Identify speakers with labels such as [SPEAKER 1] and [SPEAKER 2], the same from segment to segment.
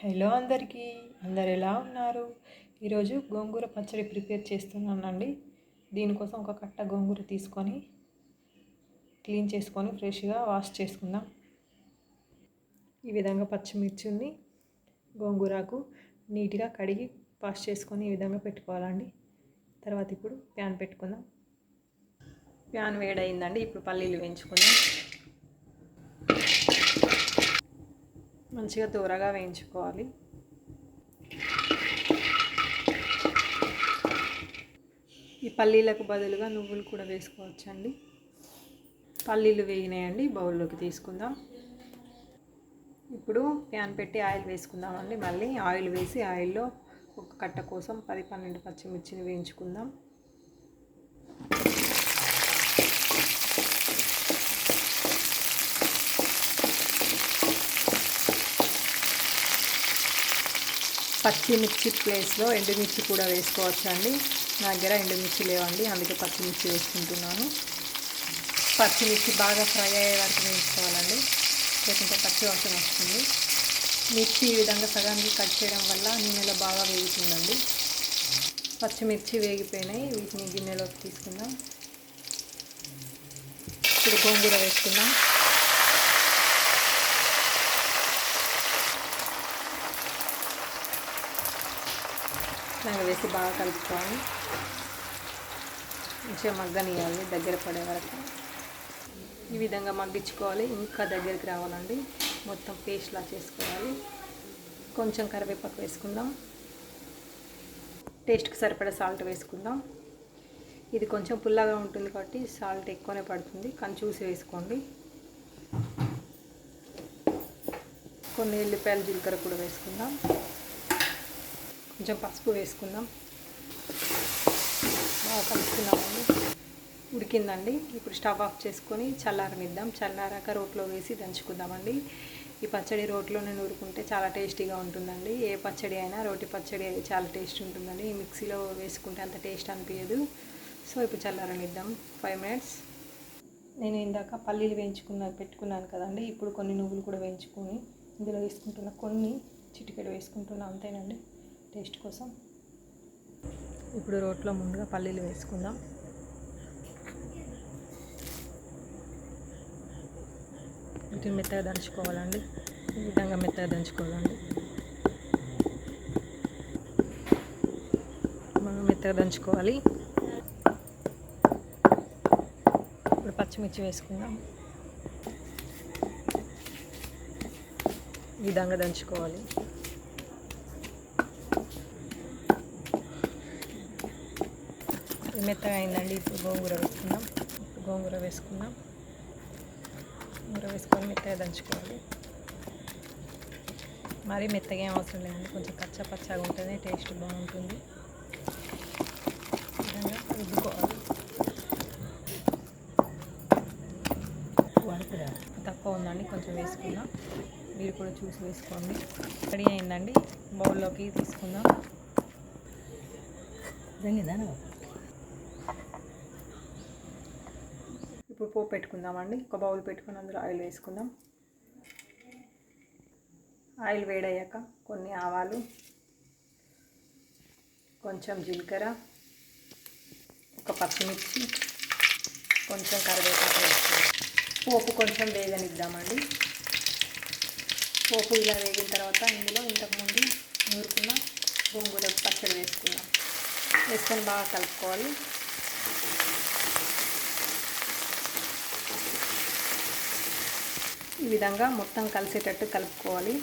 [SPEAKER 1] Hello అందరికీ అందరు ఎలా ఉన్నారు? ఈరోజు గోంగూర పచ్చడి ప్రిపేర్ చేస్తున్నానండి. దీనికోసం ఒక కట్ట గోంగూర తీసుకొని క్లీన్ చేసుకొని ఫ్రెష్గా వాష్ చేసుకుందాం. ఈ విధంగా పచ్చిమిర్చిని గోంగూరకు నీట్గా కడిగి వాష్ చేసుకొని ఈ విధంగా పెట్టుకోవాలండి. తర్వాత ఇప్పుడు ప్యాన్ పెట్టుకుందాం. ప్యాన్ వేడైందండి ఇప్పుడు పల్లీలు వేయించుకుందాం. మంచిగా దూరగా వేయించుకోవాలి. ఈ పల్లీలకు బదులుగా నువ్వులు కూడా వేసుకోవచ్చండి. పల్లీలు వేగినాయండి బౌల్లోకి తీసుకుందాం. ఇప్పుడు ప్యాన్ పెట్టి ఆయిల్ వేసుకుందామండి. మళ్ళీ ఆయిల్ వేసి ఆయిల్లో ఒక కట్ట కోసం పది పన్నెండు పచ్చిమిర్చిని వేయించుకుందాం. పచ్చిమిర్చి ప్లేస్లో ఎండుమిర్చి కూడా వేసుకోవచ్చు అండి నా దగ్గర ఎండుమిర్చి లేవండి అందుకే పచ్చిమిర్చి వేసుకుంటున్నాను. పచ్చిమిర్చి బాగా ఫ్రై అయ్యే వరకు వేసుకోవాలండి. లేకుంటే పచ్చి వాసన వస్తుంది. మిర్చి ఈ విధంగా సగానికి కట్ చేయడం వల్ల నూనెలో బాగా వేగుతుందండి. పచ్చిమిర్చి వేగిపోయినాయి వీటిని గిన్నెలోకి తీసుకుందాం. ఇప్పుడు గోంగూర వేసుకుందాం. ఇట్లాగా వేసి బాగా కలుపుకోవాలి మంచిగా మగ్గనియాలి దగ్గర పడే వరకు. ఈ విధంగా మగ్గించుకోవాలి. ఇంకా దగ్గరికి రావాలండి. మొత్తం పేస్ట్లా చేసుకోవాలి. కొంచెం కరివేపాకు వేసుకుందాం. టేస్ట్కి సరిపడా సాల్ట్ వేసుకుందాం. ఇది కొంచెం పుల్లగా ఉంటుంది కాబట్టి సాల్ట్ ఎక్కువనే పడుతుంది. కానీ చూసి వేసుకోండి. కొన్ని ఎల్లిపాయలు జీలకర్ర కూడా వేసుకుందాం. కొంచెం పసుపు వేసుకుందాం. బాగా కలుపుకున్నామండి ఉడికిందండి. ఇప్పుడు స్టవ్ ఆఫ్ చేసుకొని చల్లారనిద్దాం. చల్లారాక రోట్లో వేసి దంచుకుందామండి. ఈ పచ్చడి రోట్లోనే నూరుకుంటే చాలా టేస్టీగా ఉంటుందండి. ఏ పచ్చడి అయినా రోటి పచ్చడి చాలా టేస్ట్ ఉంటుందండి. ఈ మిక్సీలో వేసుకుంటే అంత టేస్ట్ అనిపించదు. సో ఇప్పుడు చల్లారనిద్దాం. Five minutes. నేను ఇందాక పల్లీలు వేయించుకున్న పెట్టుకున్నాను కదండి. ఇప్పుడు కొన్ని నువ్వులు కూడా వేయించుకొని ఇందులో వేసుకుంటున్న కొన్ని చిటికెడు వేసుకుంటున్నా. అంతేనండి. టేస్ట్ కోసం. ఇప్పుడు రోట్లో ముందుగా పల్లీలు వేసుకుందాం. వీటిని మెత్తగా దంచుకోవాలండి. ఈ విధంగా మెత్తగా దంచుకోవాలండి. మనం మెత్తగా దంచుకోవాలి. ఇప్పుడు పచ్చిమిర్చి వేసుకుందాం. ఈ విధంగా దంచుకోవాలి. మెత్తగా అయిందండి. ఇప్పుడు గోంగూర వేసుకుందాం. గోంగూర వేసుకుందాం. గోంగూర వేసుకొని మెత్తగా దంచుకోవాలి. మరీ మెత్తగా ఏం అవసరం లేదండి. కొంచెం పచ్చ పచ్చగా ఉంటేనే టేస్ట్ బాగుంటుంది. విధంగా రుద్దుకోవాలి తక్కువ ఉందండి. కొంచెం వేసుకుందాం. మీరు కూడా చూసి వేసుకోండి. రెడీ అయిందండి. బౌల్లోకి తీసుకుందాం. ఇప్పుడు పోపు పెట్టుకుందామండి. ఒక బౌల్ పెట్టుకుని అందులో ఆయిల్ వేసుకుందాం. ఆయిల్ వేడయ్యాక కొన్ని ఆవాలు కొంచెం జీలకర్ర ఒక పచ్చిమిర్చి కొంచెం కరివేపాకు వేసుకుందాం. పోపు కొంచెం వేగనిద్దామండి. పోపు ఇలా వేగిన తర్వాత ఇందులో ఇంతకుముందు నూరుకున్న గోంగూర పచ్చడి వేసుకుందాం. వేసుకొని బాగా కలుపుకోవాలి. ఈ విధంగా మొత్తం కలిసేటట్టు కలుపుకోవాలి.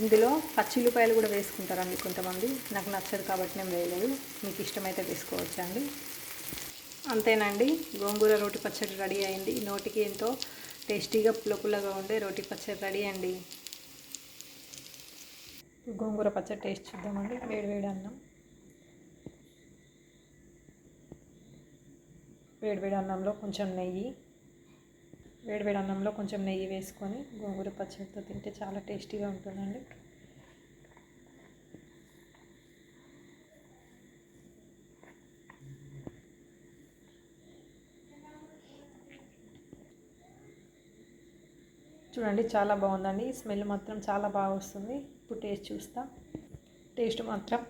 [SPEAKER 1] ఇందులో పచ్చిల్లిపాయలు కూడా వేసుకుంటారండి కొంతమంది? నాకు నచ్చదు కాబట్టి నేను వేయలేదు. మీకు ఇష్టమైతే వేసుకోవచ్చు అండి అంతేనండి గోంగూర రోటి పచ్చడి రెడీ అయింది. నోటికి ఎంతో టేస్టీగా పుల్ల ఉండే రోటి పచ్చడి రెడీ అండి. గోంగూర పచ్చడి టేస్ట్ చూద్దామండి. వేడి వేడి అన్నం. వేడివేడి అన్నంలో కొంచెం నెయ్యి. వేడివేడి అన్నంలో కొంచెం నెయ్యి వేసుకొని గోంగూర పచ్చడితో తింటే చాలా టేస్టీగా ఉంటుందండి. చూడండి చాలా బాగుందండి. స్మెల్ మాత్రం చాలా బాగా వస్తుంది. ఇప్పుడు టేస్ట్ చూస్తా. టేస్ట్ మాత్రం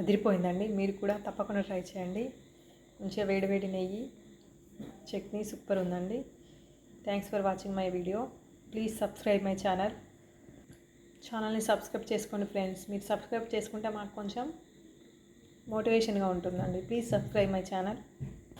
[SPEAKER 1] అదిరిపోయిందండి. మీరు కూడా తప్పకుండా ట్రై చేయండి. మంచిగా వేడివేడి నెయ్యి చట్నీ సూపర్ ఉందండి. Thanks for watching my video please subscribe my channel ఛానల్ని సబ్స్క్రైబ్ చేసుకోండి ఫ్రెండ్స్ మీరు సబ్స్క్రైబ్ చేసుకుంటే మాకు కొంచెం మోటివేషన్గా ఉంటుందండి. Please subscribe my channel